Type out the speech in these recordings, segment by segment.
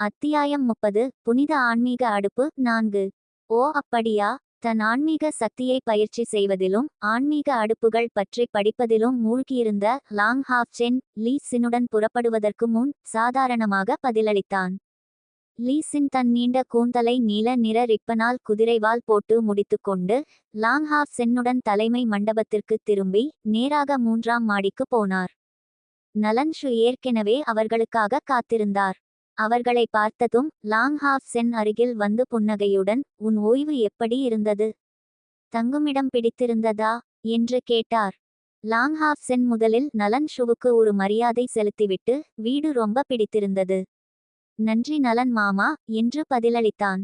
அத்தியாயம் முப்பது புனித ஆன்மீக அடுப்பு நான்கு. ஓ அப்படியா? தன் ஆன்மீக சக்தியை பயிற்சி செய்வதிலும் ஆன்மீக அடுப்புகள் பற்றி படிப்பதிலும் மூழ்கியிருந்த லாங் ஹாஃப்சென் லீ சினுடன் புறப்படுவதற்கு முன் சாதாரணமாக பதிலளித்தான். லீசின் தன் நீண்ட கூந்தலை நீல நிற ரிப்பனால் குதிரைவால் போட்டு முடித்துக்கொண்டு லாங் ஹாஃப் சென்னுடன் தலைமை மண்டபத்திற்கு திரும்பி நேராக மூன்றாம் மாடிக்கு போனார். நலன் ஷு ஏற்கெனவே அவர்களுக்காக காத்திருந்தார். அவர்களை பார்த்ததும் லாங் ஹாஃப் சென் அருகில் வந்து புன்னகையுடன் உன் ஓய்வு எப்படி இருந்தது? தங்குமிடம் பிடித்திருந்ததா? என்று கேட்டார். லாங் ஹாஃப் சென் முதலில் நலன் ஷுவுக்கு ஒரு மரியாதை செலுத்திவிட்டு வீடு ரொம்ப பிடித்திருந்தது. நன்றி நலன் மாமா என்று பதிலளித்தான்.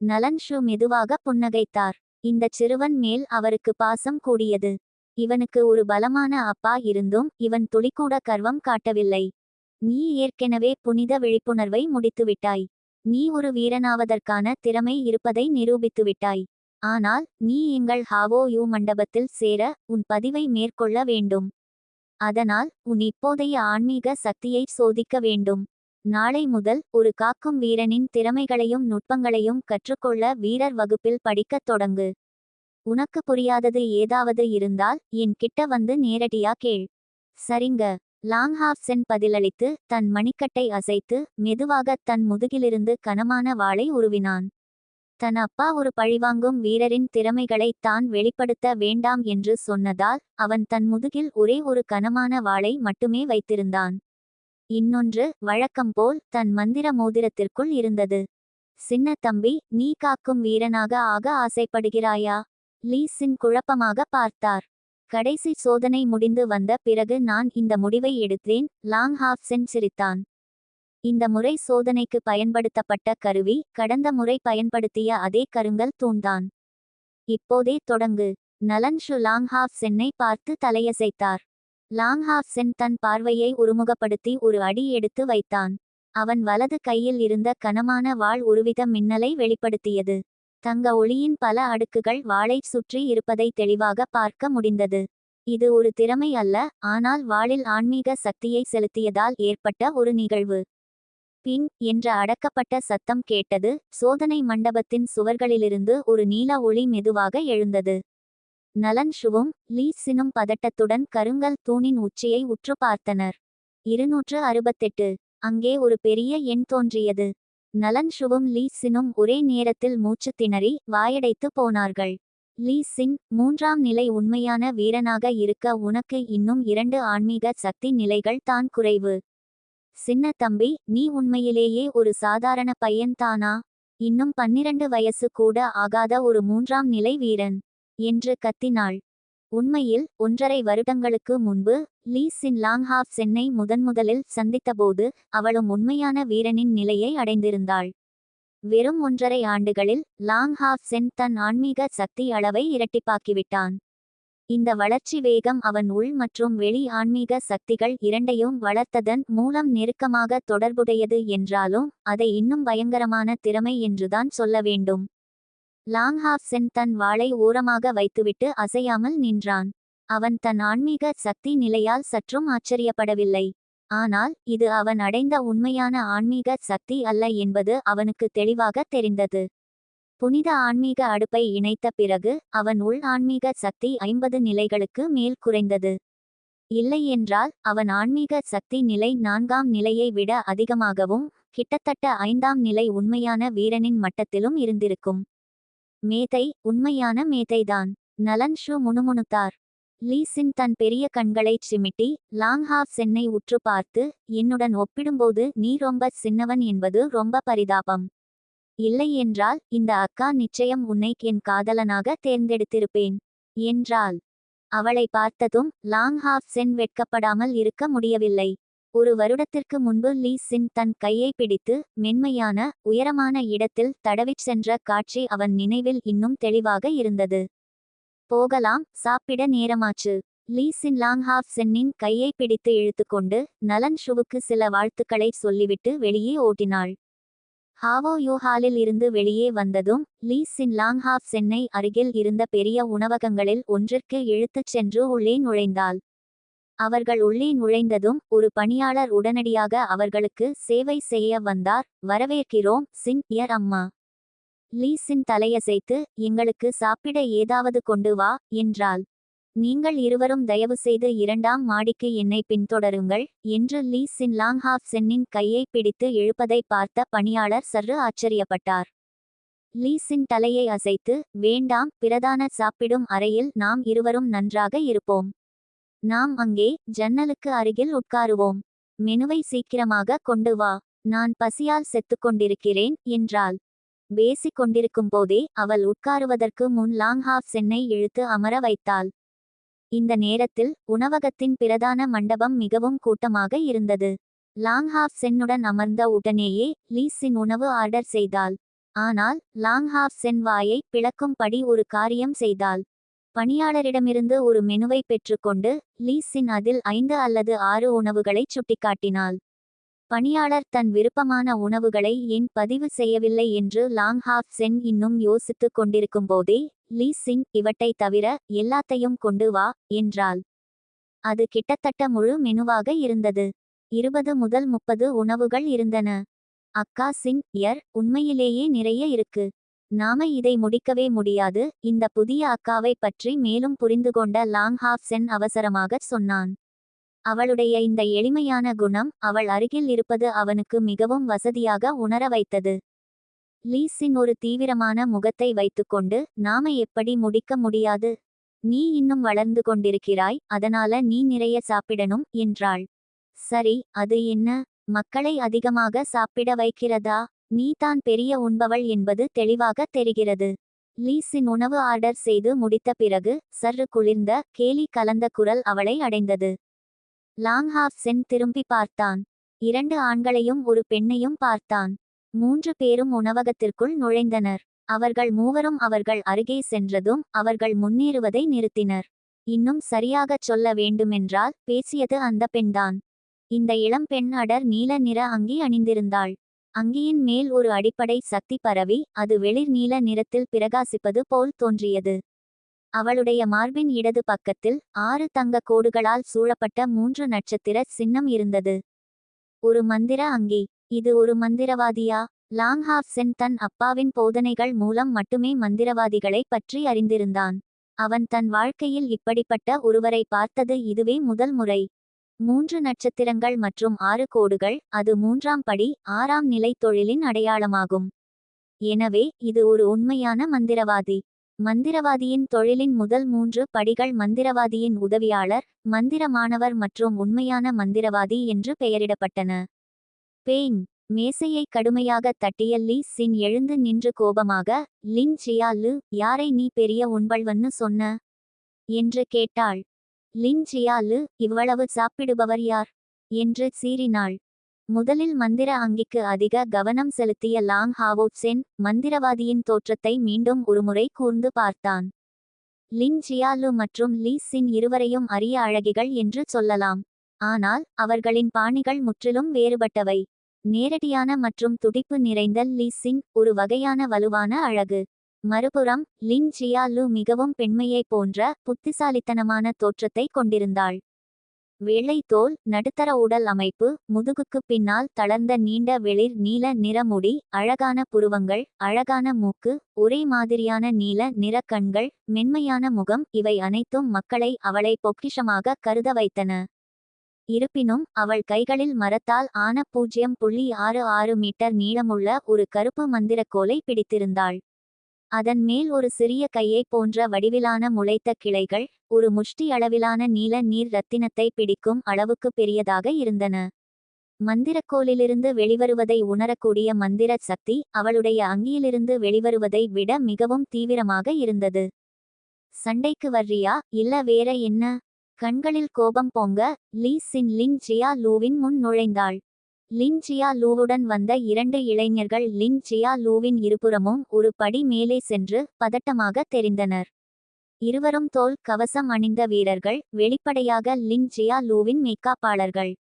நலன் ஷு மெதுவாக புன்னகைத்தார். இந்தச் சிறுவன் மேல் அவருக்கு பாசம் கூடியது. இவனுக்கு ஒரு பலமான அப்பா இருந்தும் இவன் துளிக்கூட கர்வம் காட்டவில்லை. நீ ஏற்கெனவே புனித விழிப்புணர்வை முடித்துவிட்டாய். நீ ஒரு வீரனாவதற்கான திறமை இருப்பதை நிரூபித்துவிட்டாய். ஆனால் நீ எங்கள் ஹாவோ யூ மண்டபத்தில் சேர உன் பதிவை மேற்கொள்ள வேண்டும். அதனால் உன் இப்போதைய ஆன்மீக சக்தியை சோதிக்க வேண்டும். நாளை முதல் ஒரு காக்கும் வீரனின் திறமைகளையும் நுட்பங்களையும் கற்றுக்கொள்ள வீரர் வகுப்பில் படிக்கத் தொடங்கு. உனக்கு புரியாதது ஏதாவது இருந்தால் என் கிட்ட வந்து நேரடியா கேள். சரிங்க. லாங்ஹாப் சென் பதிலளித்து தன் மணிக்கட்டை அசைத்து மெதுவாக தன் முதுகிலிருந்து கனமான வாளை உருவினான். தன் அப்பா ஒரு பழிவாங்கும் வீரரின் திறமைகளை தான் வெளிப்படுத்த வேண்டாம் என்று சொன்னதால் அவன் தன் முதுகில் ஒரே ஒரு கனமான வாளை மட்டுமே வைத்திருந்தான். இன்னொன்று வழக்கம்போல் தன் மந்திர மோதிரத்திற்குள் இருந்தது. சின்ன தம்பி நீ காக்கும் வீரனாக ஆக ஆசைப்படுகிறாயா? லீ சின் குழப்பமாக பார்த்தார். கடைசி சோதனை முடிந்து வந்த பிறகு நான் இந்த முடிவை எடுத்தேன். லாங் ஹாஃப் சென் சிரித்தான். இந்த முறை சோதனைக்கு பயன்படுத்தப்பட்ட கருவி கடந்த முறை பயன்படுத்திய அதே கருங்கல் தூண்தான். இப்போதே தொடங்கு. நலன் ஷு லாங் ஹாஃப் சென்னை பார்த்து தலையசைத்தார். லாங் ஹாஃப் சென் தன் பார்வையை ஒருமுகப்படுத்தி ஒரு அடி எடுத்து வைத்தான். அவன் வலது கையில் இருந்த கனமான வாள் ஒருவித மின்னலை வெளிப்படுத்தியது. தங்க ஒளியின் பல அடுக்குகள் வாளைச் சுற்றி இருப்பதை தெளிவாக பார்க்க முடிந்தது. இது ஒரு திறமை அல்ல ஆனால் வாளில் ஆன்மீக சக்தியை செலுத்தியதால் ஏற்பட்ட ஒரு நிகழ்வு. பிங் என்ற அடக்கப்பட்ட சத்தம் கேட்டது சோதனை மண்டபத்தின் சுவர்களிலிருந்து ஒரு நீல ஒளி மெதுவாக எழுந்தது. நலன் ஷுவும் லீசினும் பதட்டத்துடன் கருங்கல் தூணின் உச்சியை உற்று பார்த்தனர். இருநூற்று அறுபத்தெட்டு. அங்கே ஒரு பெரிய எண் தோன்றியது. நலன் ஷுவும் லீ சினும் ஒரே நேரத்தில் மூச்சு திணறி வாயடைத்து போனார்கள். லீ சின் மூன்றாம் நிலை உண்மையான வீரனாக இருக்க உனக்கு இன்னும் இரண்டு ஆன்மீக சக்தி நிலைகள் தான் குறைவு. சின்ன தம்பி நீ உண்மையிலேயே ஒரு சாதாரண பையன்தானா இன்னும் பன்னிரண்டு வயசு கூட ஆகாத ஒரு மூன்றாம் நிலை வீரன் என்று கத்தினாள். உண்மையில் ஒன்றரை வருடங்களுக்கு முன்பு லீ சின் லாங்ஹாஃப் சென்னை முதன்முதலில் சந்தித்தபோது அவளும் உண்மையான வீரனின் நிலையை அடைந்திருந்தாள். வெறும் ஒன்றரை ஆண்டுகளில் லாங்ஹாஃப் சென் தன் ஆன்மீக சக்தி அளவை இரட்டிப்பாக்கிவிட்டான். இந்த வளர்ச்சி வேகம் அவன் உள் மற்றும் வெளி ஆன்மீக சக்திகள் இரண்டையும் வளர்த்ததன் மூலம் நெருக்கமாக தொடர்புடையது என்றாலும் அதை இன்னும் பயங்கரமான திறமை என்றுதான் சொல்ல வேண்டும். லாங்ஹாஃப் சென் தன் வாளை ஓரமாக வைத்துவிட்டு அசையாமல் நின்றான். அவன் தன் ஆன்மீக சக்தி நிலையால் சற்றும் ஆச்சரியப்படவில்லை. ஆனால் இது அவன் அடைந்த உண்மையான ஆன்மீக சக்தி அல்ல என்பது அவனுக்கு தெளிவாக தெரிந்தது. புனித ஆன்மீக அடுப்பை இணைத்த பிறகு அவன் உள் ஆன்மீக சக்தி ஐம்பது நிலைகளுக்கு மேல் குறைந்தது. இல்லையென்றால் அவன் ஆன்மீக சக்தி நிலை நான்காம் நிலையை விட அதிகமாகவும் கிட்டத்தட்ட ஐந்தாம் நிலை உண்மையான வீரனின் மட்டத்திலும் இருந்திருக்கும். மேதை உண்மையான மேதைதான். நலன் ஷூ முணுமுணுத்தார். லீசின் தன் பெரிய கண்களைச் சிமிட்டி லாங்ஹாஃப் சென்னை உற்று பார்த்து என்னுடன் ஒப்பிடும்போது நீ ரொம்ப சின்னவன் என்பது ரொம்ப பரிதாபம். இல்லை என்றால் இந்த அக்கா நிச்சயம் உன்னை என் காதலனாக தேர்ந்தெடுத்திருப்பேன் என்றாள். அவளை பார்த்ததும் லாங்ஹாஃப் சென் வெட்கப்படாமல் இருக்க முடியவில்லை. ஒரு வருடத்திற்கு முன்பு லீ சின் தன் கையை பிடித்து மென்மையான உயரமான இடத்தில் தடவிச் சென்ற காட்சி அவன் நினைவில் இன்னும் தெளிவாக இருந்தது. போகலாம் சாப்பிட நேரமாச்சு. லீ சின் லாங்ஹாஃப் சென்னின் கையை பிடித்து இழுத்துக்கொண்டு நலன் ஷுவுக்கு சில வாழ்த்துக்களை சொல்லிவிட்டு வெளியே ஓட்டினாள் ஹாவோ யூஹாலில் இருந்து வெளியே வந்ததும் லீ சின் லாங்ஹாஃப் சென்னை அருகில் இருந்த பெரிய உணவகங்களில் ஒன்றிற்கு இழுத்துச் சென்று உள்ளே நுழைந்தாள். அவர்கள் உள்ளே நுழைந்ததும் ஒரு பணியாளர் உடனடியாக அவர்களுக்கு சேவை செய்ய வந்தார். வரவேற்கிறோம் சின் இயர் அம்மா. லீ சின் தலையசைத்து எங்களுக்கு சாப்பிட ஏதாவது கொண்டு வா என்றாள். நீங்கள் இருவரும் தயவுசெய்து இரண்டாம் மாடிக்கு என்னை பின்தொடருங்கள் என்று லீ சின் லாங்ஹாப் சென்னின் கையை பிடித்து இழுப்பதை பார்த்த பணியாளர் சற்று ஆச்சரியப்பட்டார். லீ சின் தலையை அசைத்து வேண்டாம் பிரதான சாப்பிடும் அறையில் நாம் இருவரும் நன்றாக இருப்போம். நாம் அங்கே ஜன்னலுக்கு அருகில் உட்காருவோம். மெனுவை சீக்கிரமாக கொண்டு வா. நான் பசியால் செத்துக் கொண்டிருக்கிறேன் என்றாள். பேசிக் கொண்டிருக்கும் போதே அவள் உட்காருவதற்கு முன் லாங் ஹாஃப் சென்னை இழுத்து அமர வைத்தாள். இந்த நேரத்தில் உணவகத்தின் பிரதான மண்டபம் மிகவும் கூட்டமாக இருந்தது. லாங் ஹாஃப் சென்னுடன் அமர்ந்த உடனேயே லீஸின் உணவு ஆர்டர் செய்தாள். ஆனால் லாங் ஹாஃப் சென் வாயை பிளக்கும்படி ஒரு காரியம் செய்தாள். பணியாளரிடமிருந்து ஒரு மெனுவை பெற்றுக்கொண்டு லீஸின் அதில் ஐந்து அல்லது ஆறு உணவுகளைச் சுட்டிக்காட்டினாள். பணியாளர் தன் விருப்பமான உணவுகளை ஏன் பதிவு செய்யவில்லை என்று லாங் ஹாஃப் சென் இன்னும் யோசித்துக் கொண்டிருக்கும் போதே லீ சின் இவற்றை தவிர எல்லாத்தையும் கொண்டு வா என்றாள். அது கிட்டத்தட்ட முழு மெனுவாக இருந்தது. இருபது முதல் முப்பது உணவுகள் இருந்தன. அக்கா சின் யர் உண்மையிலேயே நிறைய இருக்கு. நாம இதை முடிக்கவே முடியாது. இந்த புதிய அக்காவை பற்றி மேலும் புரிந்து கொண்ட லாங்ஹாப் சென் அவசரமாகச் சொன்னான். அவளுடைய இந்த எளிமையான குணம் அவள் அருகில் இருப்பது அவனுக்கு மிகவும் வசதியாக உணர வைத்தது. லீஸின் ஒரு தீவிரமான முகத்தை வைத்துக்கொண்டு நாம எப்படி முடிக்க முடியாது? நீ இன்னும் வளர்ந்து கொண்டிருக்கிறாய் அதனால நீ நிறைய சாப்பிடணும் என்றாள். சரி அது என்ன? மக்களை அதிகமாக சாப்பிட வைக்கிறதா? நீதான் பெரிய உண்பவள் என்பது தெளிவாக தெரிகிறது. லீஸின் உணவு ஆர்டர் செய்து முடித்த பிறகு சர்ரு குளிர்ந்த கேலி கலந்த குரல் அவளை அடைந்தது. லாங்ஹாப் சென் திரும்பி பார்த்தான். இரண்டு ஆண்களையும் ஒரு பெண்ணையும் பார்த்தான். மூன்று பேரும் உணவகத்திற்குள் நுழைந்தனர். அவர்கள் மூவரும் அவர்கள் அருகே சென்றதும் அவர்கள் முன்னேறுவதை நிறுத்தினர். இன்னும் சரியாகச் சொல்ல வேண்டுமென்றால் பேசியது அந்த பெண்தான். இந்த இளம் பெண் அடர் நீல நிற அங்கி அணிந்திருந்தாள். அங்கியின் மேல் ஒரு அடிப்படை சக்தி பரவி அது வெளிர் நீல நிறத்தில் பிரகாசிப்பது போல் தோன்றியது. அவளுடைய மார்பின் இடது பக்கத்தில் ஆறு தங்க கோடுகளால் சூழப்பட்ட மூன்று நட்சத்திர சின்னம் இருந்தது. ஒரு மந்திர அங்கி. இது ஒரு மந்திரவாதியா? லாங்ஹாப் சென் தன் அப்பாவின் போதனைகள் மூலம் மட்டுமே மந்திரவாதிகளை பற்றி அறிந்திருந்தான். அவன் தன் வாழ்க்கையில் இப்படிப்பட்ட ஒருவரை பார்த்தது இதுவே முதல் முறை. மூன்று நட்சத்திரங்கள் மற்றும் ஆறு கோடுகள் அது மூன்றாம் படி ஆறாம் நிலை தொழிலின் அடையாளமாகும். எனவே இது ஒரு உண்மையான மந்திரவாதி. மந்திரவாதியின் தொழிலின் முதல் மூன்று படிகள் மந்திரவாதியின் உதவியாளர் மந்திர மாணவர் மற்றும் உண்மையான மந்திரவாதி என்று பெயரிடப்பட்டன. பெயின் மேசையை கடுமையாக தட்டிய லீ சின் எழுந்து நின்று கோபமாக லின் சியாலு யாரை நீ பெரிய உண்பள்வன்னு சொன்ன? என்று கேட்டாள். லின் ஜியாலு இவ்வளவு சாப்பிடுபவர் யார்? என்று சீறினாள். முதலில் மந்திர அங்கிக்கு அதிக கவனம் செலுத்திய லாங் ஹாவோப்சென் சென் மந்திரவாதியின் தோற்றத்தை மீண்டும் ஒருமுறை கூர்ந்து பார்த்தான். லின் ஜியாலு மற்றும் லீ சின் இருவரையும் அரிய அழகிகள் என்று சொல்லலாம். ஆனால் அவர்களின் பாணிகள் முற்றிலும் வேறுபட்டவை. நேரடியான மற்றும் துடிப்பு நிறைந்த லீ சின் ஒரு வகையான வலுவான அழகு. மறுபுறம் லின் ஜியாலு மிகவும் பெண்மையைப் போன்ற புத்திசாலித்தனமான தோற்றத்தை கொண்டிருந்தாள். வெள்ளை தோல் நடுத்தர உடல் அமைப்பு முதுகுக்கு பின்னால் தளர்ந்த நீண்ட வெளிர் நீல நிறமுடி அழகான புருவங்கள் அழகான மூக்கு ஒரே மாதிரியான நீல நிற கண்கள் மென்மையான முகம் இவை அனைத்தும் மக்களை அவளை பொக்கிஷமாக கருத வைத்தன. இருப்பினும் அவள் கைகளில் மரத்தால் ஆன பூஜ்ஜியம் புள்ளி ஆறு ஆறு மீட்டர் நீளமுள்ள ஒரு கருப்பு மந்திரக்கோலை பிடித்திருந்தாள். அதன் மேல் ஒரு சிறிய கையை போன்ற வடிவிலான முளைத்த கிளைகள் ஒரு முஷ்டி அளவிலான நீல நீர் ரத்தினத்தை பிடிக்கும் அளவுக்கு பெரியதாக இருந்தன. மந்திரக்கோலிலிருந்து வெளிவருவதை உணரக்கூடிய மந்திர சக்தி அவளுடைய அங்கியிலிருந்து வெளிவருவதை விட மிகவும் தீவிரமாக இருந்தது. சண்டைக்கு வர்றியா? இல்ல வேற என்ன? கண்களில் கோபம் பொங்க லீ சின் லின் ஜியா லூவின் முன் நுழைந்தாள். லின் ஜியா லூவுடன் வந்த இரண்டு இளைஞர்கள் லின் ஜியா லூவின் இருபுறமும் ஒரு படி மேலே சென்று பதட்டமாக தெரிந்தனர். இருவரும் தோல் கவசம் அணிந்த வீரர்கள் வெளிப்படையாக லின் ஜியா லூவின் மேக்காப்பாளர்கள்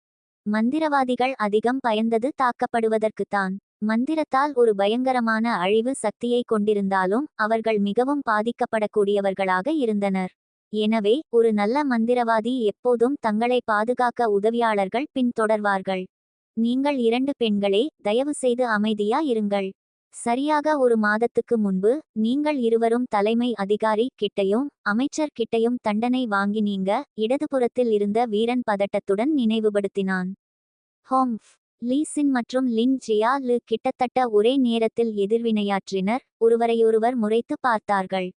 மந்திரவாதிகள் அதிகம் பயந்தது தாக்கப்படுவதற்குத்தான். மந்திரத்தால் ஒரு பயங்கரமான அழிவு சக்தியை கொண்டிருந்தாலும் அவர்கள் மிகவும் பாதிக்கப்படக்கூடியவர்களாக இருந்தனர். எனவே ஒரு நல்ல மந்திரவாதி எப்போதும் தங்களை பாதுகாக்க உதவியாளர்கள் பின்தொடர்வார்கள். நீங்கள் இரண்டு பெண்களே தயவு செய்து அமைதியா இருங்கள் சரியாக ஒரு மாதத்துக்கு முன்பு நீங்கள் இருவரும் தலைமை அதிகாரி கிட்டையும் அமைச்சர் கிட்டையும் தண்டனை வாங்கினீங்க இடதுபுறத்தில் இருந்த வீரன் பதட்டத்துடன் நினைவுபடுத்தினான். ஹோம்ஃப் லீசின் மற்றும் லின் ஜியா லு கிட்டத்தட்ட ஒரே நேரத்தில் எதிர்வினையாற்றினர் ஒருவரையொருவர் முறைத்து பார்த்தார்கள்.